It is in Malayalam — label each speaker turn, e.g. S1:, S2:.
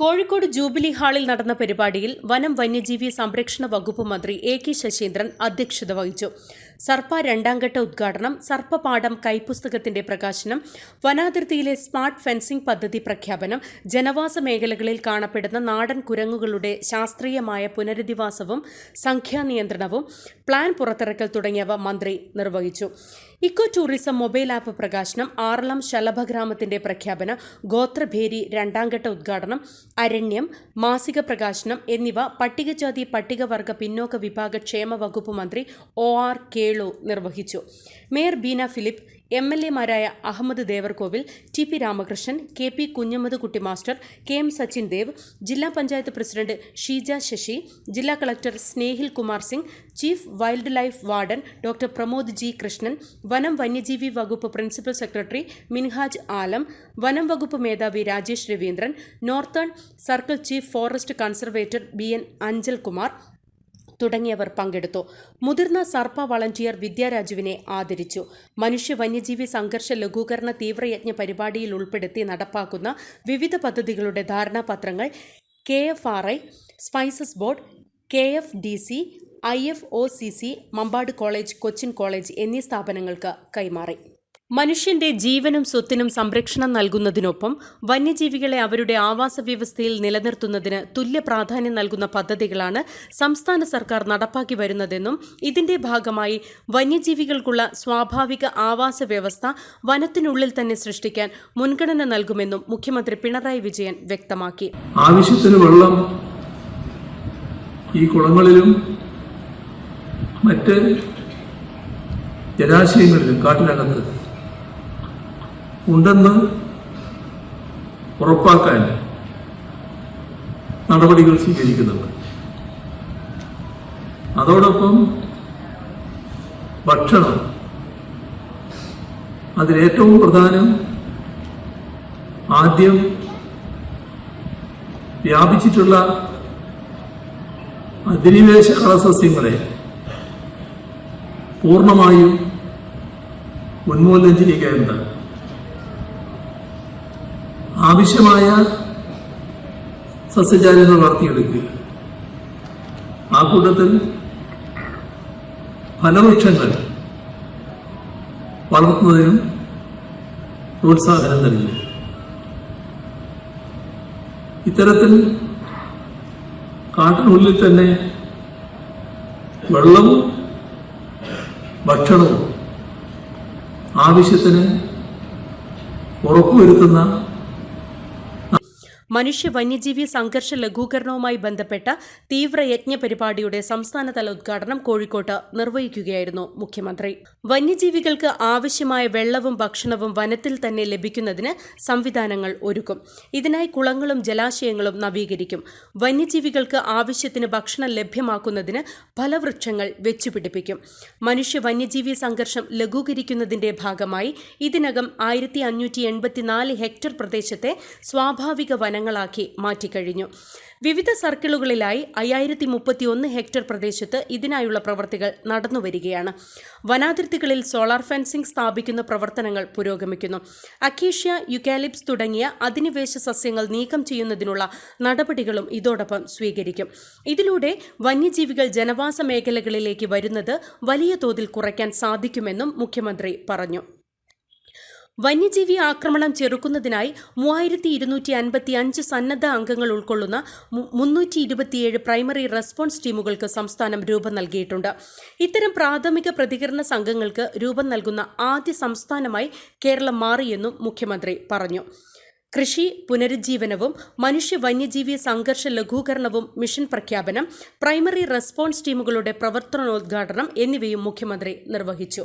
S1: കോഴിക്കോട് ജൂബിലി ഹാളിൽ നടന്ന പരിപാടിയിൽ വനം വന്യജീവി സംരക്ഷണ വകുപ്പ് മന്ത്രി എ കെ ശശീന്ദ്രൻ അധ്യക്ഷത വഹിച്ചു. സർപ്പ രണ്ടാംഘട്ട ഉദ്ഘാടനം സർപ്പപാഠം കൈപ്പുസ്തകത്തിന്റെ പ്രകാശനം വനാതിർത്തിയിലെ സ്മാർട്ട് ഫെൻസിംഗ് പദ്ധതി പ്രഖ്യാപനം ജനവാസ മേഖലകളിൽ കാണപ്പെടുന്ന നാടൻ കുരങ്ങുകളുടെ ശാസ്ത്രീയമായ പുനരധിവാസവും സംഖ്യാനിയന്ത്രണവും പ്ലാൻ പുറത്തിറക്കൽ തുടങ്ങിയവ മന്ത്രി നിർവഹിച്ചു. ഇക്കോ ടൂറിസം മൊബൈൽ ആപ്പ് പ്രകാശനം ആറളം ശലഭഗ്രാമത്തിന്റെ പ്രഖ്യാപനം ഗോത്രഭേരി രണ്ടാംഘട്ട ഉദ്ഘാടനം അരണ്യം മാസിക പ്രകാശനം എന്നിവ പട്ടികജാതി പട്ടികവർഗ പിന്നോക്ക വിഭാഗ ക്ഷേമ വകുപ്പ് മന്ത്രി ഒ ആർ കേളു നിർവഹിച്ചു. Mayor Beena Philip M L എമാരായ Ahammad Devarkovil T P Ramakrishnan K P Kunhammad Kutty master K M Sachin Dev ജില്ലാ പഞ്ചായത്ത് പ്രസിഡന്റ് ഷീജ ശശി ജില്ലാ collector Snehil Kumar Singh chief wildlife warden doctor Pramod G Krishnan വനം വന്യജീവി വകുപ്പ് പ്രിൻസിപ്പൽ സെക്രട്ടറി മിൻഹാജ് ആലം വനം വകുപ്പ് മേധാവി Rajesh Raveendran northern circle chief forest conservator B N Anchal Kumar തുടങ്ങിയവർ പങ്കെടുത്തു. മുതിർന്ന സർപ്പ വളണ്ടിയർ വിദ്യാരാജുവിനെ ആദരിച്ചു. മനുഷ്യ വന്യജീവി സംഘർഷ ലഘൂകരണ തീവ്രയജ്ഞ പരിപാടിയിൽ ഉൾപ്പെടുത്തി നടപ്പാക്കുന്ന വിവിധ പദ്ധതികളുടെ ധാരണാപത്രങ്ങൾ K F R I spices board K F D C I F O C C Mampad college Cochin college എന്നീ സ്ഥാപനങ്ങൾക്ക് കൈമാറി. മനുഷ്യന്റെ ജീവനും സ്വത്തിനും സംരക്ഷണം നൽകുന്നതിനൊപ്പം വന്യജീവികളെ അവരുടെ ആവാസ വ്യവസ്ഥയിൽ നിലനിർത്തുന്നതിന് തുല്യ പ്രാധാന്യം നൽകുന്ന പദ്ധതികളാണ് സംസ്ഥാന സർക്കാർ നടപ്പാക്കി വരുന്നതെന്നും ഇതിന്റെ ഭാഗമായി വന്യജീവികൾക്കുള്ള സ്വാഭാവിക ആവാസ വ്യവസ്ഥ വനത്തിനുള്ളിൽ തന്നെ സൃഷ്ടിക്കാൻ മുൻഗണന നൽകുമെന്നും മുഖ്യമന്ത്രി പിണറായി വിജയൻ വ്യക്തമാക്കി.
S2: ആവശ്യത്തിന് വെള്ളം ഈ കുളങ്ങളിലും മറ്റ് ജലാശയങ്ങളിലും കാട്ടിനകത്ത് ഉണ്ടെന്ന് ഉറപ്പാക്കാൻ നടപടികൾ സ്വീകരിക്കുന്നുണ്ട്. അതോടൊപ്പം ഭക്ഷണം അതിലേറ്റവും പ്രധാനം ആദ്യം വ്യാപിച്ചിട്ടുള്ള അധിനിവേശ കളസസ്യങ്ങളെ പൂർണമായും ഉന്മൂലനം ചെയ്യുക എന്നതാണ് ആവശ്യമായ സസ്യജാലങ്ങൾ വളർത്തിയെടുക്കുക. ആ കൂട്ടത്തിൽ ഫലവൃക്ഷങ്ങൾ വളർത്തുന്നതിനും പ്രോത്സാഹനം നൽകുക. ഇത്തരത്തിൽ കാട്ടിനുള്ളിൽ തന്നെ വെള്ളവും ഭക്ഷണവും ആവശ്യത്തിന് ഉറപ്പുവരുത്തുന്ന
S1: മനുഷ്യ വന്യജീവി സംഘർഷ ലഘൂകരണവുമായി ബന്ധപ്പെട്ട തീവ്രയജ്ഞ പരിപാടിയുടെ സംസ്ഥാനതല ഉദ്ഘാടനം കോഴിക്കോട്ട് നിർവഹിക്കുകയായിരുന്നു മുഖ്യമന്ത്രി. വന്യജീവികൾക്ക് ആവശ്യമായ വെള്ളവും ഭക്ഷണവും വനത്തിൽ തന്നെ ലഭിക്കുന്നതിന് സംവിധാനങ്ങൾ ഒരുക്കും. ഇതിനായി കുളങ്ങളും ജലാശയങ്ങളും നവീകരിക്കും. വന്യജീവികൾക്ക് ആവശ്യത്തിന് ഭക്ഷണം ലഭ്യമാക്കുന്നതിന് ഫലവൃക്ഷങ്ങൾ വെച്ചുപിടിപ്പിക്കും. മനുഷ്യ വന്യജീവി സംഘർഷം ലഘൂകരിക്കുന്നതിന്റെ ഭാഗമായി ഇതിനകം ആയിരത്തി ഹെക്ടർ പ്രദേശത്തെ സ്വാഭാവിക വനങ്ങളാക്കി മാറ്റിക്കഴിഞ്ഞു. വിവിധ സർക്കിളുകളിലായി അയ്യായിരത്തി മുപ്പത്തിയൊന്ന് ഹെക്ടർ പ്രദേശത്ത് ഇതിനായുള്ള പ്രവർത്തികൾ നടന്നുവരികയാണ്. വനാതിർത്തികളിൽ സോളാർ ഫെൻസിംഗ് സ്ഥാപിക്കുന്ന പ്രവർത്തനങ്ങൾ പുരോഗമിക്കുന്നു. അക്കീഷ്യ യുക്കാലിപ്സ് തുടങ്ങിയ അധിനിവേശ സസ്യങ്ങൾ നീക്കം ചെയ്യുന്നതിനുള്ള നടപടികളും ഇതോടൊപ്പം സ്വീകരിക്കും. ഇതിലൂടെ വന്യജീവികൾ ജനവാസ മേഖലകളിലേക്ക് വരുന്നത് വലിയ തോതിൽ കുറയ്ക്കാൻ സാധിക്കുമെന്നും മുഖ്യമന്ത്രി പറഞ്ഞു. വന്യജീവി ആക്രമണം ചെറുക്കുന്നതിനായി മൂവായിരത്തി ഇരുന്നൂറ്റി അൻപത്തി അഞ്ച് സന്നദ്ധ അംഗങ്ങൾ ഉൾക്കൊള്ളുന്ന മുന്നൂറ്റി ഇരുപത്തിയേഴ് പ്രൈമറി റെസ്പോൺസ് ടീമുകൾക്ക് സംസ്ഥാനം രൂപം നൽകിയിട്ടുണ്ട്. ഇത്തരം പ്രാഥമിക പ്രതികരണ സംഘങ്ങൾക്ക് രൂപം നൽകുന്ന ആദ്യ സംസ്ഥാനമായി കേരളം മാറിയെന്നും മുഖ്യമന്ത്രി പറഞ്ഞു. കൃഷി പുനരുജ്ജീവനവും മനുഷ്യ വന്യജീവി സംഘർഷ ലഘൂകരണവും മിഷൻ പ്രഖ്യാപനം പ്രൈമറി റെസ്പോൺസ് ടീമുകളുടെ പ്രവർത്തനോദ്ഘാടനം എന്നിവയും മുഖ്യമന്ത്രി നിർവഹിച്ചു.